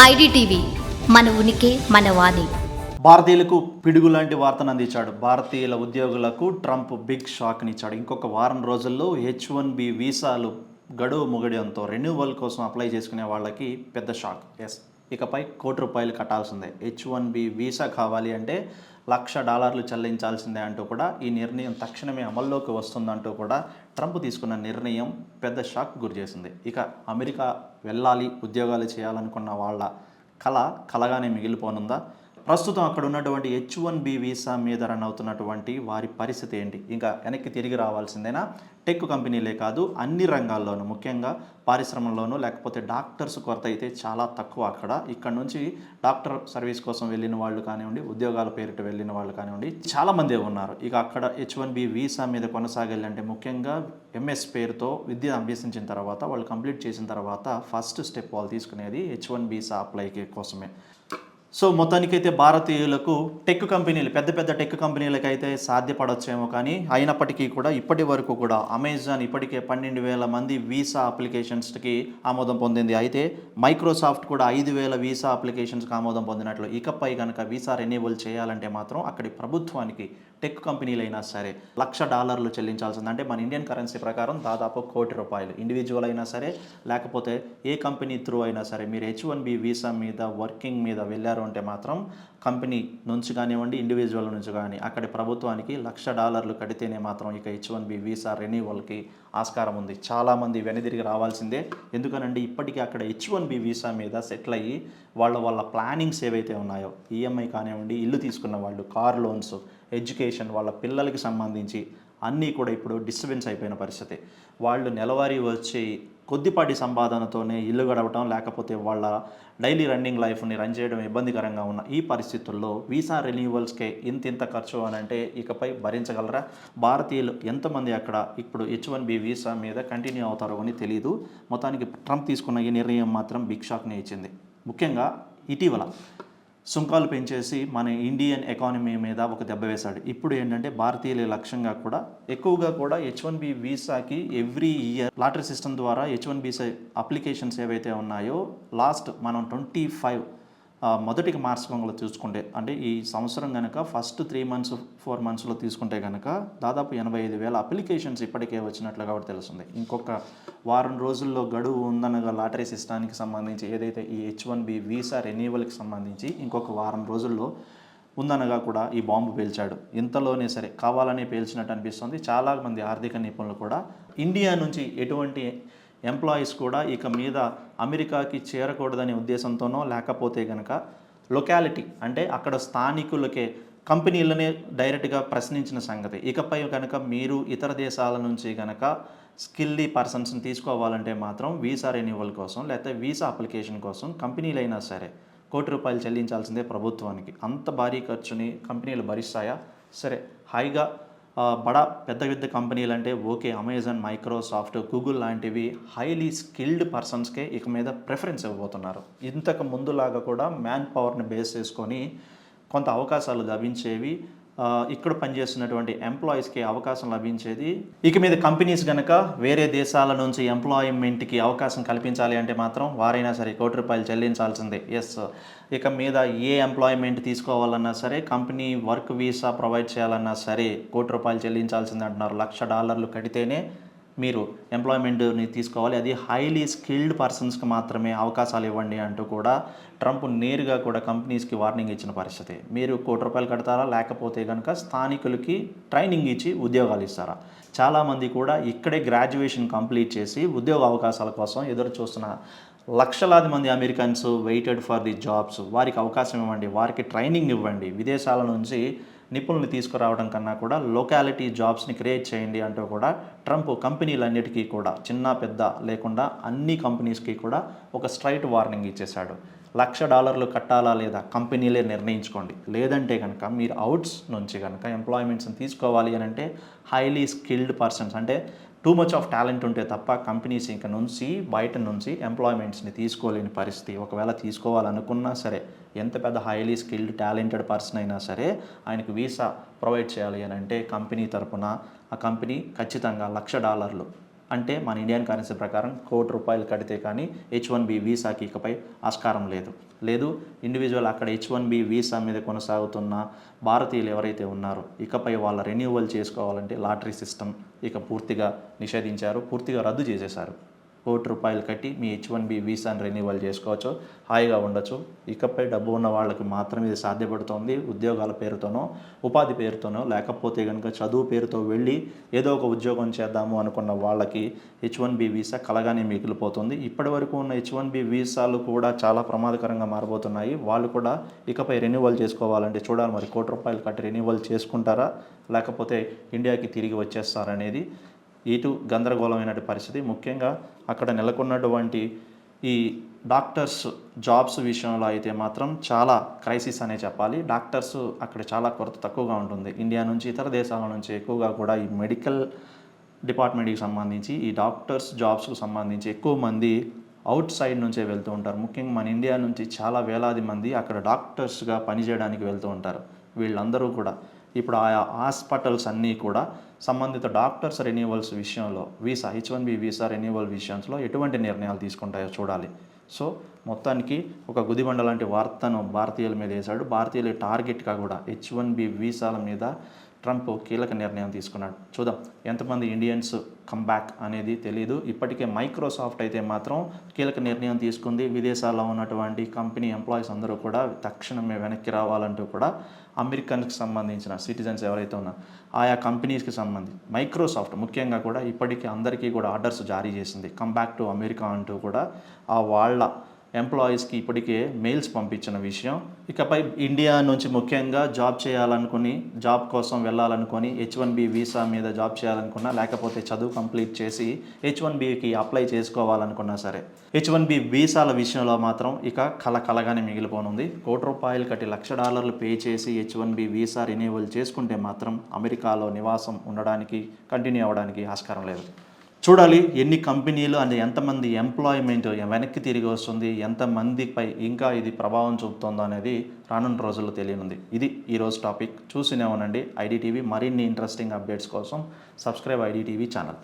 IDTV మన ఉనికి మన వాణి. భారతీయులకు పిడుగు లాంటి వార్తను అందించాడు. భారతీయుల ఉద్యోగులకు ట్రంప్ బిగ్ షాక్నిచ్చాడు ఇంకొక వారం రోజుల్లో హెచ్ వన్ బి వీసాలు గడువు ముగడంతో రెన్యువల్ కోసం అప్లై చేసుకునే వాళ్ళకి పెద్ద షాక్. ఎస్. ఇకపై కోటి రూపాయలు కట్టాల్సిందే. హెచ్ వన్ బి వీసా కావాలి అంటే లక్ష డాలర్లు చెల్లించాల్సిందే అంటూ కూడా ఈ నిర్ణయం తక్షణమే అమల్లోకి వస్తుందంటూ కూడా ట్రంప్ తీసుకున్న నిర్ణయం పెద్ద షాక్ గురి చేసింది. ఇక అమెరికా వెళ్ళాలి ఉద్యోగాలు చేయాలనుకున్న వాళ్ళ కళ కలగానే మిగిలిపోనుందా? ప్రస్తుతం అక్కడ ఉన్నటువంటి హెచ్ వన్ బి వీసా మీద రన్ అవుతున్నటువంటి వారి పరిస్థితి ఏంటి? ఇంకా వెనక్కి తిరిగి రావాల్సిందేనా? టెక్ కంపెనీలే కాదు అన్ని రంగాల్లోనూ ముఖ్యంగా పారిశ్రమల్లోనూ లేకపోతే డాక్టర్స్ కొరత అయితే చాలా తక్కువ అక్కడ. ఇక్కడ నుంచి డాక్టర్ సర్వీస్ కోసం వెళ్ళిన వాళ్ళు కానివ్వండి ఉద్యోగాల పేరిట వెళ్ళిన వాళ్ళు కానివ్వండి చాలామంది ఉన్నారు. ఇక అక్కడ హెచ్ వన్ బి వీసా మీద కొనసాగాలంటే ముఖ్యంగా ఎంఎస్ పేరుతో విద్య అభ్యసించిన తర్వాత వాళ్ళు కంప్లీట్ చేసిన తర్వాత ఫస్ట్ స్టెప్ వాళ్ళు తీసుకునేది హెచ్ వన్ బీసా అప్లైకి కోసమే. సో మొత్తానికైతే భారతీయులకు టెక్ కంపెనీలు పెద్ద పెద్ద టెక్ కంపెనీలకైతే సాధ్యపడొచ్చేమో కానీ అయినప్పటికీ కూడా ఇప్పటి వరకు కూడా అమెజాన్ ఇప్పటికే పన్నెండు వేల మంది వీసా అప్లికేషన్స్కి ఆమోదం పొందింది. అయితే మైక్రోసాఫ్ట్ కూడా ఐదు వేల వీసా అప్లికేషన్స్కి ఆమోదం పొందినట్లు. ఇకపై కనుక వీసా రెన్యూవల్ చేయాలంటే మాత్రం అక్కడి ప్రభుత్వానికి టెక్ కంపెనీలైనా సరే లక్ష డాలర్లు చెల్లించాల్సింది. అంటే మన ఇండియన్ కరెన్సీ ప్రకారం దాదాపు కోటి రూపాయలు. ఇండివిజువల్ అయినా సరే లేకపోతే ఏ కంపెనీ త్రూ అయినా సరే మీరు హెచ్ వన్ బి వీసా మీద వర్కింగ్ మీద వెళ్ళారు అంటే మాత్రం కంపెనీ నుంచి కానివ్వండి ఇండివిజువల్ నుంచి కానీ అక్కడి ప్రభుత్వానికి లక్ష డాలర్లు కడితేనే మాత్రం ఇక హెచ్ వన్ బి వీసా రెన్యువల్కి ఆస్కారం ఉంది. చాలామంది వెనుదిరిగి రావాల్సిందే. ఎందుకనండి ఇప్పటికీ అక్కడ హెచ్ వన్ బి వీసా మీద సెటిల్ అయ్యి వాళ్ళ వాళ్ళ ప్లానింగ్స్ ఏవైతే ఉన్నాయో ఈఎంఐ కానివ్వండి ఇల్లు తీసుకున్న వాళ్ళు కార్ లోన్స్ ఎడ్యుకేషన్ వాళ్ళ పిల్లలకి సంబంధించి అన్నీ కూడా ఇప్పుడు డిస్టర్బెన్స్ అయిపోయిన పరిస్థితి. వాళ్ళు నెలవారీ వచ్చి కొద్దిపాటి సంపాదనతోనే ఇల్లు గడవటం లేకపోతే వాళ్ళ డైలీ రన్నింగ్ లైఫ్ని రన్ చేయడం ఇబ్బందికరంగా ఉన్న ఈ పరిస్థితుల్లో వీసా రెన్యూవల్స్కే ఇంత ఇంత ఖర్చు అని అంటే ఇకపై భరించగలరా? భారతీయులు ఎంతమంది అక్కడ ఇప్పుడు హెచ్ వన్ బి వీసా మీద కంటిన్యూ అవుతారో అని తెలియదు మొత్తానికి ట్రంప్ తీసుకున్న ఈ నిర్ణయం మాత్రం బిగ్ షాక్ని ఇచ్చింది. ముఖ్యంగా ఇటీవల సుంకాలు పెంచేసి మన ఇండియన్ ఎకానమీ మీద ఒక దెబ్బ వేశాడు. ఇప్పుడు ఏంటంటే భారతీయుల లక్ష్యంగా కూడా ఎక్కువగా కూడా హెచ్ వన్ బి వీసాకి ఎవ్రీ ఇయర్ లాటరీ సిస్టమ్ ద్వారా హెచ్ వన్ బీసా అప్లికేషన్స్ ఏవైతే ఉన్నాయో లాస్ట్ మనం ట్వంటీ ఫైవ్ మొదటికి మార్చకంలో చూసుకుంటే అంటే ఈ సంవత్సరం కనుక ఫస్ట్ త్రీ మంత్స్ ఫోర్ మంత్స్లో తీసుకుంటే కనుక దాదాపు ఎనభై ఐదు వేల అప్లికేషన్స్ ఇప్పటికే వచ్చినట్లుగా కూడా తెలుస్తుంది. ఇంకొక వారం రోజుల్లో గడువు ఉందనగా లాటరీ సిస్టానికి సంబంధించి ఏదైతే ఈ హెచ్ వన్ బి వీసా రెన్యువల్కి సంబంధించి ఇంకొక వారం రోజుల్లో ఉందనగా కూడా ఈ బాంబు పేల్చాడు. ఇంతలోనే సరే కావాలని పేల్చినట్టు అనిపిస్తుంది. చాలామంది ఆర్థిక నిపుణులు కూడా ఇండియా నుంచి ఎటువంటి ఎంప్లాయీస్ కూడా ఇక మీద అమెరికాకి చేరకూడదనే ఉద్దేశంతోనో లేకపోతే కనుక లొకాలిటీ అంటే అక్కడ స్థానికులకే కంపెనీలనే డైరెక్ట్గా ప్రశ్నించిన సంగతి. ఇకపై కనుక మీరు ఇతర దేశాల నుంచి కనుక స్కిల్లీ పర్సన్స్ని తీసుకోవాలంటే మాత్రం వీసా రెన్యువల్ కోసం లేకపోతే వీసా అప్లికేషన్ కోసం కంపెనీలైనా సరే కోటి రూపాయలు చెల్లించాల్సిందే ప్రభుత్వానికి. అంత భారీ ఖర్చుని కంపెనీలు భరిస్తాయా? సరే హాయిగా బడా పెద్ద పెద్ద కంపెనీలు అంటే ఓకే అమెజాన్ మైక్రోసాఫ్ట్ గూగుల్ లాంటివి హైలీ స్కిల్డ్ పర్సన్స్కే ఇక మీద ప్రిఫరెన్స్ ఇవ్వబోతున్నారు. ఇంతకు ముందులాగా కూడా మ్యాన్ పవర్ని బేస్ చేసుకొని కొంత అవకాశాలు లభించేవి ఇక్కడ పనిచేస్తున్నటువంటి ఎంప్లాయీస్కి అవకాశం లభించేది. ఇక మీద కంపెనీస్ కనుక వేరే దేశాల నుంచి ఎంప్లాయ్మెంట్కి అవకాశం కల్పించాలి అంటే మాత్రం వారైనా సరే కోటి రూపాయలు చెల్లించాల్సిందే. ఎస్ ఇక మీద ఏ ఎంప్లాయ్మెంట్ తీసుకోవాలన్నా సరే కంపెనీ వర్క్ వీసా ప్రొవైడ్ చేయాలన్నా సరే కోటి రూపాయలు చెల్లించాల్సిందే అంటున్నారు. లక్ష డాలర్లు కడితేనే మీరు ఎంప్లాయ్మెంట్ని తీసుకోవాలి. అది హైలీ స్కిల్డ్ పర్సన్స్కి మాత్రమే అవకాశాలు ఇవ్వండి అంటూ కూడా ట్రంప్ నేరుగా కూడా కంపెనీస్కి వార్నింగ్ ఇచ్చిన పరిస్థితి. మీరు కోటి రూపాయలు కడతారా? లేకపోతే కనుక స్థానికులకి ట్రైనింగ్ ఇచ్చి ఉద్యోగాలు ఇస్తారా? చాలామంది కూడా ఇక్కడే గ్రాడ్యుయేషన్ కంప్లీట్ చేసి ఉద్యోగ అవకాశాల కోసం ఎదురు చూస్తున్న లక్షలాది మంది Americans waited for the jobs వారికి అవకాశం ఇవ్వండి. వారికి ట్రైనింగ్ ఇవ్వండి. విదేశాల నుంచి నిపుణులు తీసుకురావడం కన్నా కూడా లొకాలిటీ జాబ్స్ని క్రియేట్ చేయండి అంటూ కూడా ట్రంప్ కంపెనీలన్నిటికీ కూడా చిన్న పెద్ద లేకుండా అన్ని కంపెనీస్కి కూడా ఒక స్ట్రైట్ వార్నింగ్ ఇచ్చేశాడు. లక్ష డాలర్లు కట్టాలా లేదా కంపెనీలే నిర్ణయించుకోండి. లేదంటే కనుక మీరు అవుట్స్ నుంచి కనుక ఎంప్లాయ్మెంట్స్ని తీసుకోవాలి అని అంటే హైలీ స్కిల్డ్ పర్సన్స్ అంటే టూ మచ్ ఆఫ్ టాలెంట్ ఉంటే తప్ప కంపెనీస్ ఇంకా నుంచి బయట నుంచి ఎంప్లాయ్మెంట్స్ని తీసుకోలేని పరిస్థితి. ఒకవేళ తీసుకోవాలనుకున్నా సరే ఎంత పెద్ద హైలీ స్కిల్డ్ టాలెంటెడ్ పర్సన్ అయినా సరే ఆయనకు వీసా ప్రొవైడ్ చేయాలి అని అంటే కంపెనీ తరపున ఆ కంపెనీ ఖచ్చితంగా లక్ష డాలర్లు అంటే మన ఇండియన్ కరెన్సీ ప్రకారం కోటి రూపాయలు కడితే కానీ హెచ్ వన్ బి వీసాకి ఇకపై ఆస్కారం లేదు. లేదు ఇండివిజువల్ అక్కడ హెచ్ వన్ బి వీసా మీద కొనసాగుతున్న భారతీయులు ఎవరైతే ఉన్నారో ఇకపై వాళ్ళ రెన్యూవల్ చేసుకోవాలంటే లాటరీ సిస్టమ్ ఇక పూర్తిగా నిషేధించారు పూర్తిగా రద్దు చేసేశారు. కోటి రూపాయలు కట్టి మీ హెచ్ వన్ బి వీసాను రెన్యువల్ చేసుకోవచ్చు. హాయిగా ఉండొచ్చు. ఇకపై డబ్బు ఉన్న వాళ్ళకి మాత్రమే ఇది సాధ్యపడుతోంది. ఉద్యోగాల పేరుతోనో ఉపాధి పేరుతోనో లేకపోతే కనుక చదువు పేరుతో వెళ్ళి ఏదో ఒక ఉద్యోగం చేద్దాము అనుకున్న వాళ్ళకి హెచ్ వన్ బి వీసా కలగానే మిగిలిపోతుంది. ఇప్పటి వరకు ఉన్న హెచ్ వన్ బి వీసాలు కూడా చాలా ప్రమాదకరంగా మారబోతున్నాయి. వాళ్ళు కూడా ఇకపై రెన్యువల్ చేసుకోవాలంటే చూడాలి. మరి కోటి రూపాయలు కట్టి రెన్యువల్ చేసుకుంటారా? లేకపోతే ఇండియాకి తిరిగి వచ్చేస్తారనేది ఇటు గందరగోళమైన పరిస్థితి. ముఖ్యంగా అక్కడ నెలకొన్నటువంటి ఈ డాక్టర్స్ జాబ్స్ విషయంలో అయితే మాత్రం చాలా క్రైసిస్ అనే చెప్పాలి. డాక్టర్స్ అక్కడ చాలా కొరత తక్కువగా ఉంటుంది. ఇండియా నుంచి ఇతర దేశాల నుంచి ఎక్కువగా కూడా ఈ మెడికల్ డిపార్ట్మెంట్కి సంబంధించి ఈ డాక్టర్స్ జాబ్స్కు సంబంధించి ఎక్కువ మంది అవుట్ సైడ్ నుంచే వెళ్తూ ఉంటారు. ముఖ్యంగా మన ఇండియా నుంచి చాలా వేలాది మంది అక్కడ డాక్టర్స్గా పనిచేయడానికి వెళ్తూ ఉంటారు. వీళ్ళందరూ కూడా. ఇప్పుడు ఆయా హాస్పిటల్స్ అన్నీ కూడా సంబంధిత డాక్టర్స్ రెన్యువల్స్ విషయంలో visa H one B visa renewal విషయంలో ఎటువంటి నిర్ణయాలు తీసుకుంటాయో చూడాలి. సో మొత్తానికి ఒక గుదిబండ లాంటి వార్తను భారతీయుల మీద వేశాడు. భారతీయుల టార్గెట్గా కూడా హెచ్ వన్ బి వీసాల మీద ట్రంప్ కీలక నిర్ణయం తీసుకున్నాడు. చూద్దాం ఎంతమంది ఇండియన్స్ కమ్బ్యాక్ అనేది తెలియదు ఇప్పటికే మైక్రోసాఫ్ట్ అయితే మాత్రం కీలక నిర్ణయం తీసుకుంది. విదేశాల్లో ఉన్నటువంటి కంపెనీ ఎంప్లాయీస్ అందరూ కూడా తక్షణమే వెనక్కి రావాలంటూ కూడా అమెరికన్కి సంబంధించిన సిటిజన్స్ ఎవరైతే ఉన్నారో ఆయా కంపెనీస్కి సంబంధించి మైక్రోసాఫ్ట్ ముఖ్యంగా కూడా ఇప్పటికీ అందరికీ కూడా ఆర్డర్స్ జారీ చేసింది. కమ్బ్యాక్ టు అమెరికా అంటూ కూడా ఆ వాళ్ళ ఎంప్లాయీస్కి ఇప్పటికే మెయిల్స్ పంపించిన విషయం. ఇకపై ఇండియా నుంచి ముఖ్యంగా జాబ్ చేయాలనుకుని జాబ్ కోసం వెళ్ళాలనుకొని హెచ్ వన్ బి వీసా మీద జాబ్ చేయాలనుకున్నా లేకపోతే చదువు కంప్లీట్ చేసి హెచ్ వన్ బికి అప్లై చేసుకోవాలనుకున్నా సరే హెచ్ వన్ బి వీసాల విషయంలో మాత్రం ఇక కల కలగానే మిగిలిపోనుంది. కోటి రూపాయలు కట్టి లక్ష డాలర్లు పే చేసి H one B visa renewal చేసుకుంటే మాత్రం అమెరికాలో నివాసం ఉండడానికి కంటిన్యూ అవ్వడానికి ఆస్కారం లేదు. చూడాలి ఎన్ని కంపెనీలు అండ్ ఎంతమంది ఎంప్లాయ్మెంట్ వెనక్కి తిరిగి వస్తుంది ఎంతమందిపై ఇంకా ఇది ప్రభావం చూపుతుందో అనేది రానున్న రోజుల్లో తెలియనుంది. ఇది ఈరోజు టాపిక్. చూసినే ఉండండి. ఐడిటీవీ మరిన్ని ఇంట్రెస్టింగ్ అప్డేట్స్ కోసం సబ్స్క్రైబ్ ఐడిటీవీ ఛానల్.